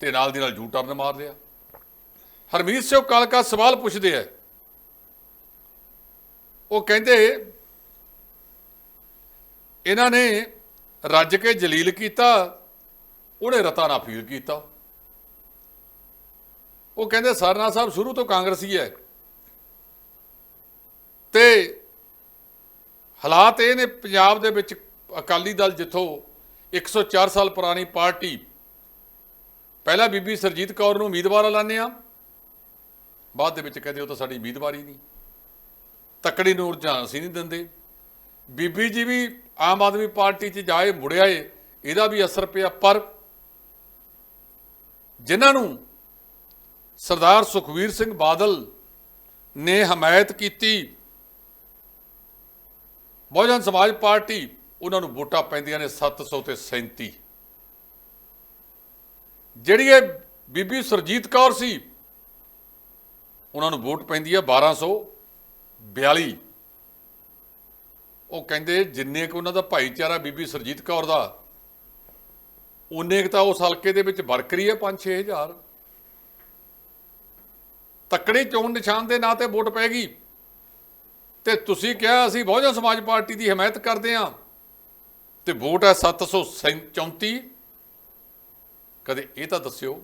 ਤੇ ਨਾਲ ਦੀ ਨਾਲ ਜੂ ਟਰਨ ਮਾਰ ਲਿਆ। ਹਰਮੀਤ ਸਿੰਘ ਕਾਲਕਾ ਸਵਾਲ ਪੁੱਛਦੇ ਆ। ਉਹ ਕਹਿੰਦੇ, ਇਹਨਾਂ ਨੇ ਰੱਜ ਕੇ ਜਲੀਲ ਕੀਤਾ, ਉਹਨੇ ਰਤਾ ਨਾ ਫੀਲ ਕੀਤਾ। ਉਹ ਕਹਿੰਦੇ ਸਰਨਾ ਸਾਹਿਬ ਸ਼ੁਰੂ ਤੋਂ ਕਾਂਗਰਸੀ ਹੈ। ਤੇ ਹਾਲਾਤ ਇਹ ਨੇ ਪੰਜਾਬ ਦੇ ਵਿੱਚ ਅਕਾਲੀ ਦਲ ਜਿੱਥੋਂ 104 ਸਾਲ ਪੁਰਾਣੀ ਪਾਰਟੀ, ਪਹਿਲਾਂ ਬੀਬੀ ਸਰਜੀਤ ਕੌਰ ਨੂੰ ਉਮੀਦਵਾਰ ਐਲਾਨਿਆ ਆ ਬਾਅਦ ਦੇ ਵਿੱਚ ਕਹਿੰਦੇ ਉਹ ਤਾਂ ਸਾਡੀ ਉਮੀਦਵਾਰੀ ਨਹੀਂ। ਤਕੜੀ ਨੂੰ ਰੁਝਾਨ ਅਸੀਂ ਨਹੀਂ ਦਿੰਦੇ। ਬੀਬੀ ਜੀ ਵੀ ਆਮ ਆਦਮੀ ਪਾਰਟੀ 'ਚ ਜਾਏ ਮੁੜਿਆ ਏ ਇਹਦਾ ਵੀ ਅਸਰ ਪਿਆ। ਪਰ ਜਿਨ੍ਹਾਂ ਨੂੰ ਸਰਦਾਰ ਸੁਖਵੀਰ ਸਿੰਘ ਬਾਦਲ ਨੇ ਹਮਾਇਤ ਕੀਤੀ। ਬਹੁਜਨ ਸਮਾਜ ਪਾਰਟੀ ਉਹਨਾਂ ਨੂੰ ਵੋਟਾਂ ਪੈਂਦੀਆਂ ਨੇ 700 ਤੇ 37 ਜਿਹੜੀ ਇਹ ਬੀਬੀ ਸਰਜੀਤ ਕੌਰ ਸੀ, ਉਹਨਾਂ ਨੂੰ ਵੋਟ ਪੈਂਦੀ ਹੈ 1242 ਉਹ ਕਹਿੰਦੇ ਜਿੰਨੇ ਕੁ ਉਹਨਾਂ ਦਾ ਭਾਈਚਾਰਾ ਬੀਬੀ ਸਰਜੀਤ ਕੌਰ ਦਾ ਉਨੇ ਕੁ ਤਾਂ ਉਸ ਹਲਕੇ ਦੇ ਵਿੱਚ ਵਰਕਰੀ ਹੈ 5-6000 ਤੱਕੜੀ ਚੋਣ ਨਿਸ਼ਾਨ ਦੇ ਨਾਂ ਤੇ ਵੋਟ ਪੈਗੀ ਤੇ ਤੁਸੀਂ ਕਿਹਾ ਅਸੀਂ ਬਹੁਜਨ ਸਮਾਜ ਪਾਰਟੀ ਦੀ ਹਮਾਇਤ ਕਰਦੇ ਹਾਂ। ਤੇ ਵੋਟ ਹੈ 734 ਕਦੇ ਇਹ ਤਾਂ ਦੱਸਿਓ,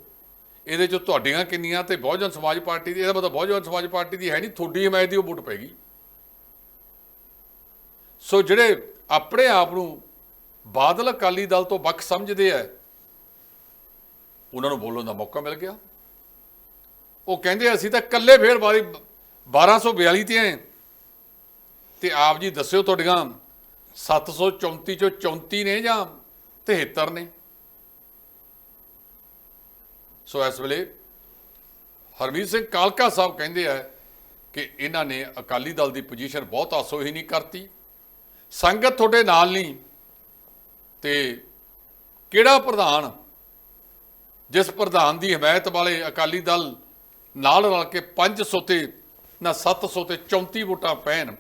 ਇਹਦੇ ਚੋਂ ਤੁਹਾਡੀਆਂ ਕਿੰਨੀਆਂ ਤੇ ਬਹੁਜਨ ਸਮਾਜ ਪਾਰਟੀ ਦੀ, ਇਹਦਾ ਮਤਲਬ ਬਹੁਜਨ ਸਮਾਜ ਪਾਰਟੀ ਦੀ ਹੈ ਨਹੀਂ, ਤੁਹਾਡੀ ਹਮਾਇਤ ਦੀ ਉਹ ਵੋਟ ਪੈਗੀ ਸੋ ਜਿਹੜੇ ਆਪਣੇ ਆਪ ਨੂੰ ਬਾਦਲ ਅਕਾਲੀ ਦਲ ਤੋਂ ਵੱਖ ਸਮਝਦੇ ਆ, ਉਹਨਾਂ ਨੂੰ ਬੋਲਣ ਦਾ ਮੌਕਾ ਮਿਲ ਗਿਆ। ਉਹ ਕਹਿੰਦੇ ਅਸੀਂ ਤਾਂ ਇਕੱਲੇ ਫੇਰ ਵਾਰੀ 1242 ਤੇ ਆਏ। ਤੇ ਆਪ ਜੀ ਦੱਸਿਓ ਤੁਹਾਡੀਆਂ 734 ਚੋਂ 34 ਨੇ ਜਾਂ 73 ਨੇ? ਸੋ ਇਸ ਵੇਲੇ ਹਰਮੀਤ ਸਿੰਘ ਕਾਲਕਾ ਸਾਹਿਬ ਕਹਿੰਦੇ ਆ ਕਿ ਇਹਨਾਂ ਨੇ ਅਕਾਲੀ ਦਲ ਦੀ ਪੋਜੀਸ਼ਨ ਬਹੁਤ ਆਸੋਹੀ ਨਹੀਂ ਕਰਤੀ। ਸੰਗਤ ਤੁਹਾਡੇ ਨਾਲ ਨਹੀਂ। ਤੇ ਕਿਹੜਾ ਪ੍ਰਧਾਨ, ਜਿਸ ਪ੍ਰਧਾਨ ਦੀ ਹਮਾਇਤ ਵਾਲੇ ਅਕਾਲੀ ਦਲ ਨਾਲ ਰਲ ਕੇ 500 ਤੇ ਨਾ 700 ਤੇ 34 ਵੋਟਾਂ ਪੈਣ।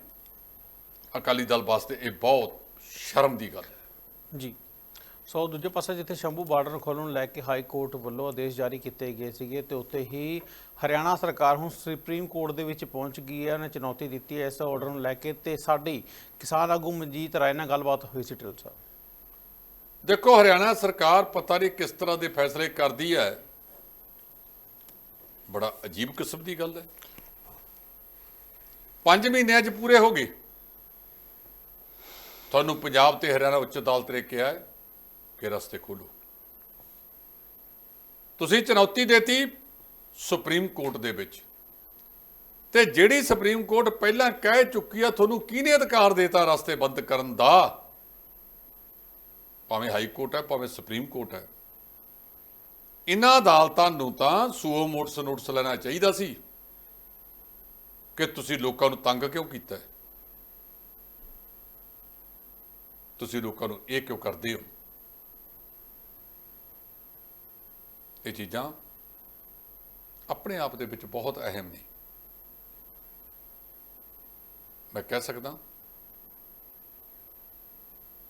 ਅਕਾਲੀ ਦਲ ਵਾਸਤੇ ਇਹ ਬਹੁਤ ਸ਼ਰਮ ਦੀ ਗੱਲ ਹੈ। ਜੀ। ਸੋ ਦੂਜੇ ਪਾਸੇ ਜਿੱਥੇ ਸ਼ੰਭੂ ਬਾਰਡਰ ਖੋਲ੍ਹਣ ਨੂੰ ਲੈ ਕੇ ਹਾਈ ਕੋਰਟ ਵੱਲੋਂ ਆਦੇਸ਼ ਜਾਰੀ ਕੀਤੇ ਗਏ ਸੀਗੇ ਤੇ ਉੱਤੇ ਹੀ ਹਰਿਆਣਾ ਸਰਕਾਰ ਹੁਣ ਸੁਪਰੀਮ ਕੋਰਟ ਦੇ ਵਿੱਚ ਪਹੁੰਚ ਗਈ ਹੈ ਉਹਨੇ ਚੁਣੌਤੀ ਦਿੱਤੀ ਹੈ ਇਸ ਆਰਡਰ ਨੂੰ ਲੈ ਕੇ ਤੇ ਸਾਡੀ ਕਿਸਾਨ ਆਗੂ ਮਨਜੀਤ ਰਾਏ ਨਾਲ ਗੱਲਬਾਤ ਹੋਈ ਸੀ ਟਿਲ ਸਾਹਿਬ। ਦੇਖੋ ਹਰਿਆਣਾ ਸਰਕਾਰ ਪਤਾ ਨਹੀਂ ਕਿਸ ਤਰ੍ਹਾਂ ਦੇ ਫੈਸਲੇ ਕਰਦੀ ਹੈ। ਬੜਾ ਅਜੀਬ ਕਿਸਮ ਦੀ ਗੱਲ ਹੈ। 5 ਮਹੀਨਿਆਂ 'ਚ ਪੂਰੇ ਹੋ ਗਏ। ਤੁਹਾਨੂੰ ਪੰਜਾਬ ਤੇ ਹਰਿਆਣਾ ਉੱਚ ਅਦਾਲਤ ਨੇ ਕਿਹਾ ਹੈ ਕਿ ਰਸਤੇ ਖੋਲੋ। ਤੁਸੀਂ ਚੁਣੌਤੀ ਦੇਤੀ ਸੁਪਰੀਮ ਕੋਰਟ ਦੇ ਵਿੱਚ। ਤੇ ਜਿਹੜੀ ਸੁਪਰੀਮ ਕੋਰਟ ਪਹਿਲਾਂ ਕਹਿ ਚੁੱਕੀ ਆ, ਤੁਹਾਨੂੰ ਕਿਹਨੇ ਅਧਿਕਾਰ ਦੇਤਾ ਰਸਤੇ ਬੰਦ ਕਰਨ ਦਾ? ਭਾਵੇਂ ਹਾਈ ਕੋਰਟ ਹੈ, ਭਾਵੇਂ ਸੁਪਰੀਮ ਕੋਰਟ ਹੈ। ਇਹਨਾਂ ਅਦਾਲਤਾਂ ਨੂੰ ਤਾਂ ਸੂਓ ਮੋਟਸ ਨੋਟਸ ਲੈਣਾ ਚਾਹੀਦਾ ਸੀ ਕਿ ਤੁਸੀਂ ਲੋਕਾਂ ਨੂੰ ਤੰਗ ਕਿਉਂ ਕੀਤਾ ਹੈ? ਤੁਸੀਂ ਲੋਕਾਂ ਨੂੰ ਇਹ ਕਿਉਂ ਕਰਦੇ ਹੋ? ਇਹ ਚੀਜ਼ਾਂ ਆਪਣੇ ਆਪ ਦੇ ਵਿੱਚ ਬਹੁਤ ਅਹਿਮ ਨੇ। ਮੈਂ ਕਹਿ ਸਕਦਾ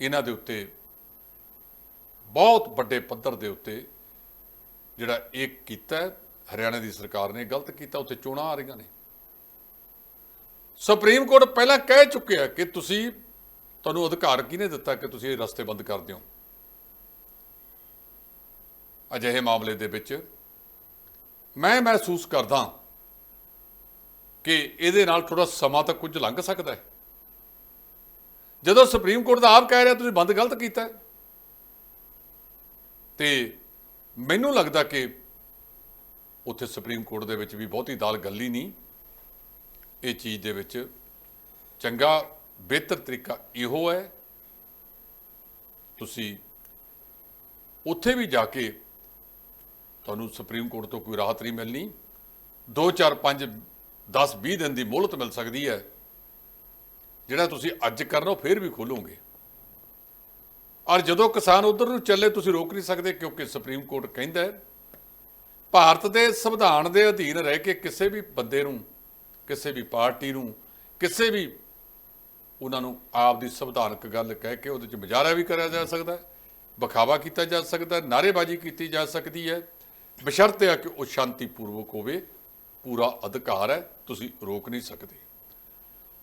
ਇਹਨਾਂ ਦੇ ਉੱਤੇ ਬਹੁਤ ਵੱਡੇ ਪੱਧਰ ਦੇ ਉੱਤੇ ਜਿਹੜਾ ਇਹ ਕੀਤਾ ਹੈ, ਹਰਿਆਣਾ ਦੀ ਸਰਕਾਰ ਨੇ ਗਲਤ ਕੀਤਾ ਉੱਥੇ ਚੋਣਾਂ ਆ ਰਹੀਆਂ ਨੇ। ਸੁਪਰੀਮ ਕੋਰਟ ਪਹਿਲਾਂ ਕਹਿ ਚੁੱਕਿਆ ਕਿ ਤੁਸੀਂ ਤੁਹਾਨੂੰ ਅਧਿਕਾਰ ਕਿਹਨੇ ਦਿੱਤਾ ਕਿ ਤੁਸੀਂ ਇਹ ਰਸਤੇ ਬੰਦ ਕਰ ਦਿਓ? ਅਜਿਹੇ ਮਾਮਲੇ ਦੇ ਵਿੱਚ ਮੈਂ ਮਹਿਸੂਸ ਕਰਦਾ ਕਿ ਇਹਦੇ ਨਾਲ ਥੋੜਾ ਸਮਾਂ ਤਾਂ ਕੁਝ ਲੰਘ ਸਕਦਾ ਹੈ। ਜਦੋਂ ਸੁਪਰੀਮ ਕੋਰਟ ਦਾ ਆਪ ਕਹਿ ਰਿਹਾ ਤੁਸੀਂ ਬੰਦ ਗਲਤ ਕੀਤਾ ਹੈ। ਤੇ ਮੈਨੂੰ ਲੱਗਦਾ ਕਿ ਉੱਥੇ ਸੁਪਰੀਮ ਕੋਰਟ ਦੇ ਵਿੱਚ ਵੀ ਬਹੁਤੀ ਦਾਲ ਗੱਲੀ ਨਹੀਂ। ਇਹ ਚੀਜ਼ ਦੇ ਵਿੱਚ ਚੰਗਾ, ਬਿਹਤਰ ਤਰੀਕਾ ਇਹੋ ਹੈ। ਤੁਸੀਂ ਉੱਥੇ ਵੀ ਜਾ ਕੇ ਤੁਹਾਨੂੰ ਸੁਪਰੀਮ ਕੋਰਟ ਤੋਂ ਕੋਈ ਰਾਹਤ ਨਹੀਂ ਮਿਲਣੀ। 2 4 5 10 20 ਦਿਨ ਦੀ ਮੋਹਲਤ ਮਿਲ ਸਕਦੀ ਹੈ। ਜਿਹੜਾ ਤੁਸੀਂ ਅੱਜ ਕਰਨਾ ਉਹ ਫਿਰ ਵੀ ਖੋਲੋਗੇ। ਔਰ ਜਦੋਂ ਕਿਸਾਨ ਉਧਰ ਨੂੰ ਚੱਲੇ, ਤੁਸੀਂ ਰੋਕ ਨਹੀਂ ਸਕਦੇ ਕਿਉਂਕਿ ਸੁਪਰੀਮ ਕੋਰਟ ਕਹਿੰਦਾ ਹੈ, ਭਾਰਤ ਦੇ ਸੰਵਿਧਾਨ ਦੇ ਅਧੀਨ ਰਹਿ ਕੇ ਕਿਸੇ ਵੀ ਬੰਦੇ ਨੂੰ, ਕਿਸੇ ਵੀ ਪਾਰਟੀ ਨੂੰ, ਕਿਸੇ ਵੀ ਉਹਨਾਂ ਨੂੰ ਆਪ ਦੀ ਸੰਵਿਧਾਨਕ ਗੱਲ ਕਹਿ ਕੇ ਉਹਦੇ ਚ ਮੁਜ਼ਾਹਰਾ ਵੀ ਕਰਿਆ ਜਾ ਸਕਦਾ ਹੈ, ਵਿਖਾਵਾ ਕੀਤਾ ਜਾ ਸਕਦਾ ਹੈ, ਨਾਅਰੇਬਾਜ਼ੀ ਕੀਤੀ ਜਾ ਸਕਦੀ ਹੈ। ਬਸ਼ਰਤੇ ਆ ਕਿ ਉਹ ਸ਼ਾਂਤੀਪੂਰਵਕ ਹੋਵੇ, ਪੂਰਾ ਅਧਿਕਾਰ ਹੈ, ਤੁਸੀਂ ਰੋਕ ਨਹੀਂ ਸਕਦੇ।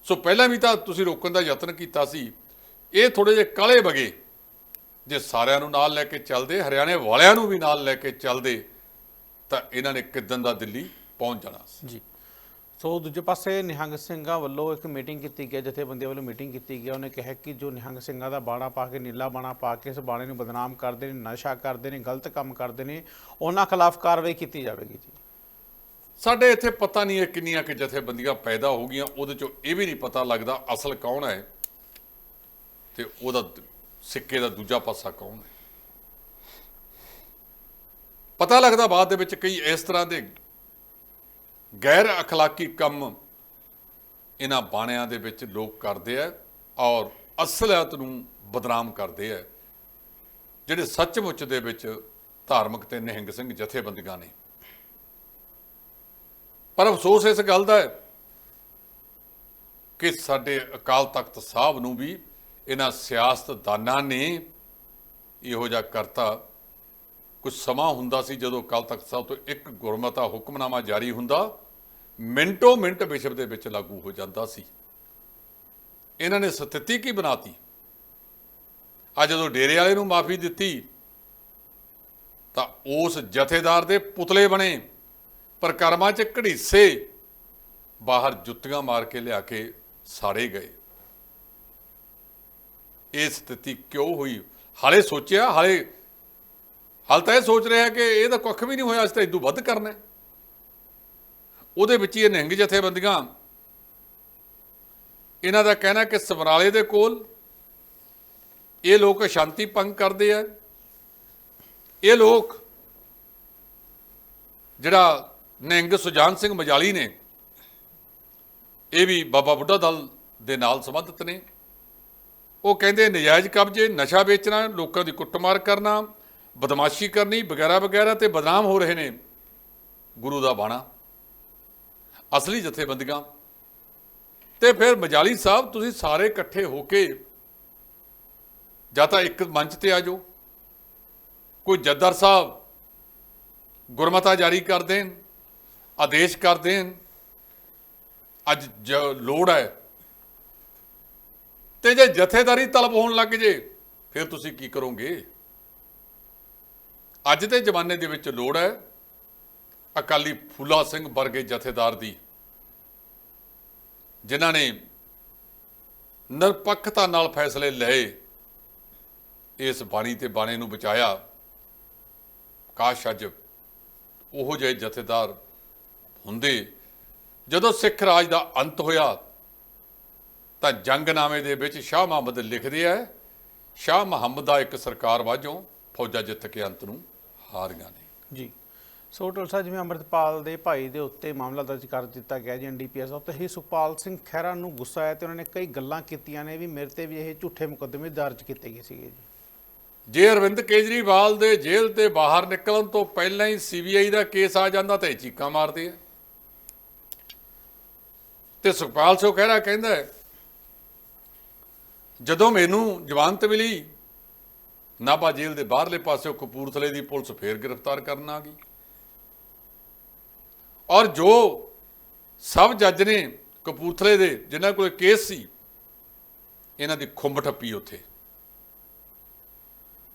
ਸੋ ਪਹਿਲਾਂ ਵੀ ਤਾਂ ਤੁਸੀਂ ਰੋਕਣ ਦਾ ਯਤਨ ਕੀਤਾ ਸੀ, ਇਹ ਥੋੜੇ ਜਿਹੇ ਕਾਲੇ ਬਗੇ ਜੇ ਸਾਰਿਆਂ ਨੂੰ ਨਾਲ ਲੈ ਕੇ ਚੱਲਦੇ ਹਰਿਆਣੇ ਵਾਲਿਆਂ ਨੂੰ ਵੀ ਨਾਲ ਲੈ ਕੇ ਚੱਲਦੇ ਤਾਂ ਇਹਨਾਂ ਨੇ ਕਿਦਨ ਦਾ ਦਿੱਲੀ ਪਹੁੰਚ ਜਾਣਾ ਸੀ। ਜੀ। ਸੋ ਦੂਜੇ ਪਾਸੇ ਨਿਹੰਗ ਸਿੰਘਾਂ ਵੱਲੋਂ ਇੱਕ ਮੀਟਿੰਗ ਕੀਤੀ ਗਈ ਜਥੇਬੰਦੀਆਂ ਵੱਲੋਂ ਮੀਟਿੰਗ ਕੀਤੀ ਗਈ। ਉਹਨੇ ਕਿਹਾ ਕਿ ਜੋ ਨਿਹੰਗ ਸਿੰਘਾਂ ਦਾ ਬਾਣਾ ਪਾ ਕੇ ਨੀਲਾ ਬਾਣਾ ਪਾ ਕੇ ਇਸ ਬਾਣੇ ਨੂੰ ਬਦਨਾਮ ਕਰਦੇ ਨੇ ਨਸ਼ਾ ਕਰਦੇ ਨੇ ਗਲਤ ਕੰਮ ਕਰਦੇ ਨੇ ਉਹਨਾਂ ਖਿਲਾਫ ਕਾਰਵਾਈ ਕੀਤੀ ਜਾਵੇਗੀ ਜੀ। ਸਾਡੇ ਇੱਥੇ ਪਤਾ ਨਹੀਂ ਹੈ ਕਿੰਨੀਆਂ ਕਿ ਜਥੇਬੰਦੀਆਂ ਪੈਦਾ ਹੋ ਗਈਆਂ ਉਹਦੇ ਚੋਂ ਇਹ ਵੀ ਨਹੀਂ ਪਤਾ ਲੱਗਦਾ ਅਸਲ ਕੌਣ ਹੈ ਤੇ ਉਹਦਾ ਸਿੱਕੇ ਦਾ ਦੂਜਾ ਪਾਸਾ ਕੌਣ ਹੈ? ਪਤਾ ਲੱਗਦਾ ਬਾਅਦ ਦੇ ਵਿੱਚ ਕਈ ਇਸ ਤਰ੍ਹਾਂ ਦੇ ਗੈਰ ਅਖਲਾਕੀ ਕੰਮ ਇਹਨਾਂ ਬਾਣਿਆਂ ਦੇ ਵਿੱਚ ਲੋਕ ਕਰਦੇ ਆ ਔਰ ਅਸਲੀਅਤ ਨੂੰ ਬਦਨਾਮ ਕਰਦੇ ਆ, ਜਿਹੜੇ ਸੱਚਮੁੱਚ ਦੇ ਵਿੱਚ ਧਾਰਮਿਕ ਤੇ ਨਿਹੰਗ ਸਿੰਘ ਜਥੇਬੰਦੀਆਂ ਨੇ। ਪਰ ਅਫਸੋਸ ਇਸ ਗੱਲ ਦਾ ਹੈ ਕਿ ਸਾਡੇ ਅਕਾਲ ਤਖਤ ਸਾਹਿਬ ਨੂੰ ਵੀ ਇਹਨਾਂ ਸਿਆਸਤਦਾਨਾਂ ਨੇ ਇਹੋ ਜਿਹਾ ਕਰਤਾ। ਕੁਝ ਸਮਾਂ ਹੁੰਦਾ ਸੀ ਜਦੋਂ ਅਕਾਲ ਤਖਤ ਸਾਹਿਬ ਤੋਂ ਇੱਕ ਗੁਰਮਤਾ ਹੁਕਮਨਾਮਾ ਜਾਰੀ ਹੁੰਦਾ, ਮਿੰਟੋ ਮਿੰਟ ਵਿਸ਼ਵ ਦੇ ਵਿੱਚ ਲਾਗੂ ਹੋ ਜਾਂਦਾ ਸੀ। ਇਹਨਾਂ ਨੇ ਸਥਿਤੀ ਕੀ ਬਣਾਤੀ? ਆ ਜਦੋਂ ਡੇਰੇ ਵਾਲੇ ਨੂੰ ਮਾਫੀ ਦਿੱਤੀ, ਤਾਂ ਉਸ ਜਥੇਦਾਰ ਦੇ ਪੁਤਲੇ ਬਣੇ ਪਰ ਕਰਮਾਂ 'ਚ ਘੜੀਸੇ, ਬਾਹਰ ਜੁੱਤੀਆਂ ਮਾਰ ਕੇ ਲਿਆ ਕੇ ਸਾੜੇ ਗਏ। ਇਹ ਸਥਿਤੀ ਕਿਉਂ ਹੋਈ? ਹਾਲੇ ਸੋਚਿਆ? ਹਾਲੇ ਹਾਲ ਤਾਂ ਇਹ ਸੋਚ ਰਿਹਾ ਕਿ ਇਹ ਤਾਂ ਕੁੱਖ ਵੀ ਨਹੀਂ ਹੋਇਆ, ਅਸੀਂ ਤਾਂ ਇਦੋਂ ਵੱਧ ਕਰਨਾ ਉਹਦੇ ਵਿੱਚ ਹੀ ਇਹ ਨਿਹੰਗ ਜਥੇਬੰਦੀਆਂ, ਇਹਨਾਂ ਦਾ ਕਹਿਣਾ ਕਿ ਸਮਰਾਲੇ ਦੇ ਕੋਲ ਇਹ ਲੋਕ ਸ਼ਾਂਤੀ ਭੰਗ ਕਰਦੇ ਆ। ਇਹ ਲੋਕ ਜਿਹੜਾ ਨਿਹੰਗ ਸੁਜਾਨ ਸਿੰਘ ਮਜਾਲੀ ਨੇ, ਇਹ ਵੀ ਬਾਬਾ ਬੁੱਢਾ ਦਲ ਦੇ ਨਾਲ ਸੰਬੰਧਿਤ ਨੇ। ਉਹ ਕਹਿੰਦੇ ਨਜਾਇਜ਼ ਕਬਜ਼ੇ, ਨਸ਼ਾ ਵੇਚਣਾ, ਲੋਕਾਂ ਦੀ ਕੁੱਟਮਾਰ ਕਰਨਾ, ਬਦਮਾਸ਼ੀ ਕਰਨੀ, ਵਗੈਰਾ ਵਗੈਰਾ ਤੇ ਬਦਨਾਮ ਹੋ ਰਹੇ ਨੇ ਗੁਰੂ ਦਾ ਬਾਣਾ। ਅਸਲੀ ਜਥੇਬੰਦੀਆਂ। ਤੇ ਫਿਰ ਮਜਾਲੀ ਸਾਹਿਬ, ਤੁਸੀਂ ਸਾਰੇ ਇਕੱਠੇ ਹੋ ਕੇ ਜਾਂ ਤਾਂ ਇੱਕ ਮੰਚ ਤੇ ਆ ਜਾਓ। ਕੋਈ ਜੱਦਰ ਸਾਹਿਬ ਗੁਰਮਤਾ ਜਾਰੀ ਕਰ ਦੇਣ, ਆਦੇਸ਼ ਕਰ ਦੇਣ, ਅੱਜ ਜ- ਲੋੜ ਹੈ ਤੇ ਜੇ ਜਥੇਦਾਰੀ ਤਲਬ ਹੋਣ ਲੱਗ ਜੇ, ਫਿਰ ਤੁਸੀਂ ਕੀ ਕਰੋਗੇ? ਅੱਜ ਦੇ ਜ਼ਮਾਨੇ ਦੇ ਵਿੱਚ ਲੋੜ ਹੈ ਅਕਾਲੀ ਫੂਲਾ ਸਿੰਘ ਵਰਗੇ ਜਥੇਦਾਰ ਦੀ, ਜਿਨ੍ਹਾਂ ਨੇ ਨਿਰਪੱਖਤਾ ਨਾਲ ਫੈਸਲੇ ਲਏ, ਇਸ ਬਾਣੀ ਤੇ ਬਾਣੇ ਨੂੰ ਬਚਾਇਆ। ਕਾਸ਼ ਅੱਜ ਉਹੋ ਜਿਹੇ ਜਥੇਦਾਰ ਹੁੰਦੇ, ਜਦੋਂ ਸਿੱਖ ਰਾਜ ਦਾ ਅੰਤ ਹੋਇਆ ਤਾਂ ਜੰਗਨਾਮੇ ਦੇ ਵਿੱਚ ਸ਼ਾਹ ਮੁਹੰਮਦ ਲਿਖਦੇ ਆ ਸ਼ਾਹ ਮੁਹੰਮਦ ਦਾ ਇੱਕ ਸਰਕਾਰ ਵਾਜੋਂ ਫੌਜਾਂ ਜਿੱਤ ਕੇ ਅੰਤ ਨੂੰ ਹਾਰੀਆਂ ਨੇ। ਜੀ। ਸੋ ਟੋਲਸਾ ਜਿਵੇਂ ਅੰਮ੍ਰਿਤਪਾਲ ਦੇ ਭਾਈ ਦੇ ਉੱਤੇ ਮਾਮਲਾ ਦਰਜ ਕਰ ਦਿੱਤਾ ਗਿਆ ਜੀ ਐਨਡੀਪੀਐਸ ਉੱਤੇ ਹੀ ਸੁਖਪਾਲ ਸਿੰਘ ਖਹਿਰਾ ਨੂੰ ਗੁੱਸਾ ਆਇਆ ਤੇ ਉਹਨਾਂ ਨੇ ਕਈ ਗੱਲਾਂ ਕੀਤੀਆਂ ਨੇ ਵੀ ਮੇਰੇ ਤੇ ਵੀ ਇਹ ਝੂਠੇ ਮੁਕੱਦਮੇ ਦਰਜ ਕੀਤੇ ਗਏ ਸੀਗੇ ਜੀ। ਜੇ ਅਰਵਿੰਦ ਕੇਜਰੀਵਾਲ ਦੇ ਜੇਲ੍ਹ ਤੇ ਬਾਹਰ ਨਿਕਲਣ ਤੋਂ ਪਹਿਲਾਂ ਹੀ ਸੀਬੀਆਈ ਦਾ ਕੇਸ ਆ ਜਾਂਦਾ ਤਾਂ ਇਹ ਚੀਕਾਂ ਮਾਰਦੇ ਆ। ਤੇ ਸੁਖਪਾਲ ਸਿੰਘ ਖਹਿਰਾ ਕਹਿੰਦਾ ਹੈ, ਜਦੋਂ ਮੈਨੂੰ ਜ਼ਮਾਨਤ ਮਿਲੀ, ਨਾਭਾ ਜੇਲ੍ਹ ਦੇ ਬਾਹਰਲੇ ਪਾਸੇ ਕਪੂਰਥਲੇ ਦੀ ਪੁਲਿਸ ਫੇਰ ਗ੍ਰਿਫਤਾਰ ਕਰਨ ਆ ਗਈ। ਔਰ ਜੋ ਸਭ ਜੱਜ ਨੇ ਕਪੂਰਥਲੇ ਦੇ ਜਿਨ੍ਹਾਂ ਕੋਲ ਕੇਸ ਸੀ, ਇਹਨਾਂ ਦੀ ਖੁੰਬ ਠੱਪੀ ਉੱਥੇ।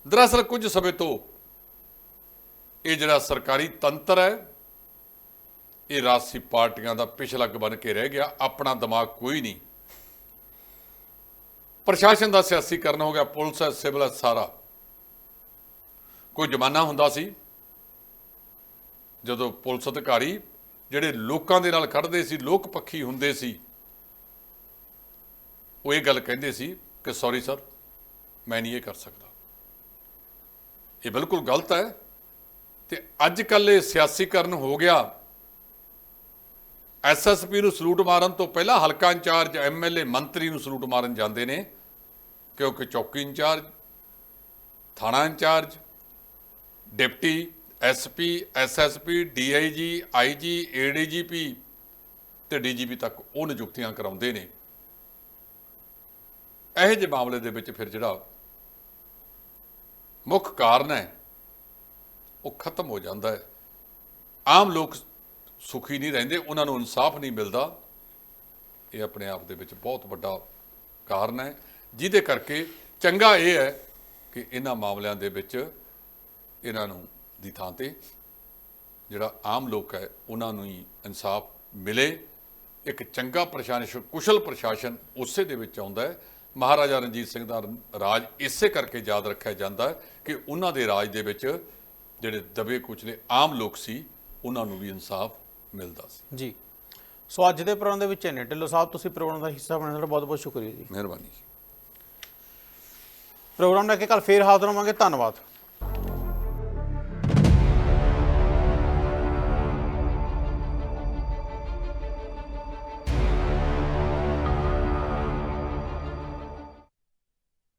ਦਰਅਸਲ ਕੁਝ ਸਮੇਂ ਤੋਂ ਇਹ ਜਿਹੜਾ ਸਰਕਾਰੀ ਤੰਤਰ ਹੈ, ਇਹ ਰਾਜਸੀ ਪਾਰਟੀਆਂ ਦਾ ਪਿਛਲੱਗ ਬਣ ਕੇ ਰਹਿ ਗਿਆ, ਆਪਣਾ ਦਿਮਾਗ ਕੋਈ ਨਹੀਂ। ਪ੍ਰਸ਼ਾਸਨ ਦਾ ਸਿਆਸੀਕਰਨ ਹੋ ਗਿਆ, ਪੁਲਿਸ ਹੈ ਸਿਵਲ ਹੈ ਸਾਰਾ। ਕੋਈ ਜ਼ਮਾਨਾ ਹੁੰਦਾ ਸੀ, ਜਦੋਂ ਪੁਲਿਸ ਅਧਿਕਾਰੀ ਜਿਹੜੇ ਲੋਕਾਂ ਦੇ ਨਾਲ ਖੜਦੇ ਸੀ, ਲੋਕ ਪੱਖੀ ਹੁੰਦੇ ਸੀ, ਉਹ ਇਹ ਗੱਲ ਕਹਿੰਦੇ ਸੀ ਕਿ ਸੌਰੀ ਸਰ ਮੈਂ ਨਹੀਂ ਇਹ ਕਰ ਸਕਦਾ। ਇਹ ਬਿਲਕੁਲ ਗਲਤ ਹੈ ਤੇ ਅੱਜ ਕੱਲ ਇਹ ਸਿਆਸੀਕਰਨ ਹੋ ਗਿਆ। ਐਸਐਸਪੀ ਨੂੰ ਸਲੂਟ ਮਾਰਨ ਤੋਂ ਪਹਿਲਾਂ ਹਲਕਾ ਇੰਚਾਰਜ ਐਮਐਲਏ ਮੰਤਰੀ ਨੂੰ ਸਲੂਟ ਮਾਰਨ ਜਾਂਦੇ ਨੇ, ਕਿਉਂਕਿ ਚੌਕੀ ਇੰਚਾਰਜ, ਥਾਣਾ incharge, deputy SP SSP DIG IG ADGP ਤੇ ਡੀਜੀਪੀ ਤੱਕ ਉਹ ਨਿਯੁਕਤੀਆਂ ਕਰਾਉਂਦੇ ਨੇ। ਇਹੋ ਜਿਹੇ ਮਾਮਲੇ ਦੇ ਵਿੱਚ ਫਿਰ ਜਿਹੜਾ ਮੁੱਖ ਕਾਰਨ ਹੈ, ਉਹ ਖਤਮ ਹੋ ਜਾਂਦਾ ਹੈ। ਆਮ ਲੋਕ ਸੁਖੀ ਨਹੀਂ ਰਹਿੰਦੇ, ਉਹਨਾਂ ਨੂੰ ਇਨਸਾਫ ਨਹੀਂ ਮਿਲਦਾ। ਇਹ ਆਪਣੇ ਆਪ ਦੇ ਵਿੱਚ ਬਹੁਤ ਵੱਡਾ ਕਾਰਨ ਹੈ, ਜਿਹਦੇ ਕਰਕੇ ਚੰਗਾ ਇਹ ਹੈ ਕਿ ਇਹਨਾਂ ਮਾਮਲਿਆਂ ਦੇ ਵਿੱਚ ਇਹਨਾਂ ਨੂੰ ਦੀ ਥਾਂ ਤੇ ਜਿਹੜਾ ਆਮ ਲੋਕ ਹੈ, ਉਹਨਾਂ ਨੂੰ ਹੀ ਇਨਸਾਫ ਮਿਲੇ। ਇੱਕ ਚੰਗਾ ਪ੍ਰਸ਼ਾਸਨ, ਕੁਸ਼ਲ ਪ੍ਰਸ਼ਾਸਨ ਉਸੇ ਦੇ ਵਿੱਚ ਆਉਂਦਾ ਹੈ। ਮਹਾਰਾਜਾ ਰਣਜੀਤ ਸਿੰਘ ਦਾ ਰਾਜ ਇਸੇ ਕਰਕੇ ਯਾਦ ਰੱਖਿਆ ਜਾਂਦਾ ਹੈ ਕਿ ਉਹਨਾਂ ਦੇ ਰਾਜ ਦੇ ਵਿੱਚ ਜਿਹੜੇ ਦਬੇ ਕੁਚਲੇ ਆਮ ਲੋਕ ਸੀ, ਉਹਨਾਂ ਨੂੰ ਵੀ ਇਨਸਾਫ ਮਿਲਦਾ ਸੀ। ਜੀ। ਸੋ ਅੱਜ ਦੇ ਪ੍ਰੋਗਰਾਮ ਦੇ ਵਿੱਚ ਨੇ ਢਿੱਲੋਂ ਸਾਹਿਬ ਤੁਸੀਂ ਪ੍ਰੋਗਰਾਮ ਦਾ ਹਿੱਸਾ ਬਣਨ ਦਾ ਬਹੁਤ ਬਹੁਤ ਸ਼ੁਕਰੀਆ ਜੀ। ਮਿਹਰਬਾਨੀ ਪ੍ਰੋਗਰਾਮ ਲੈ ਕੇ ਕੱਲ ਫੇਰ ਹਾਜ਼ਰ ਹੋਵਾਂਗੇ। ਧੰਨਵਾਦ।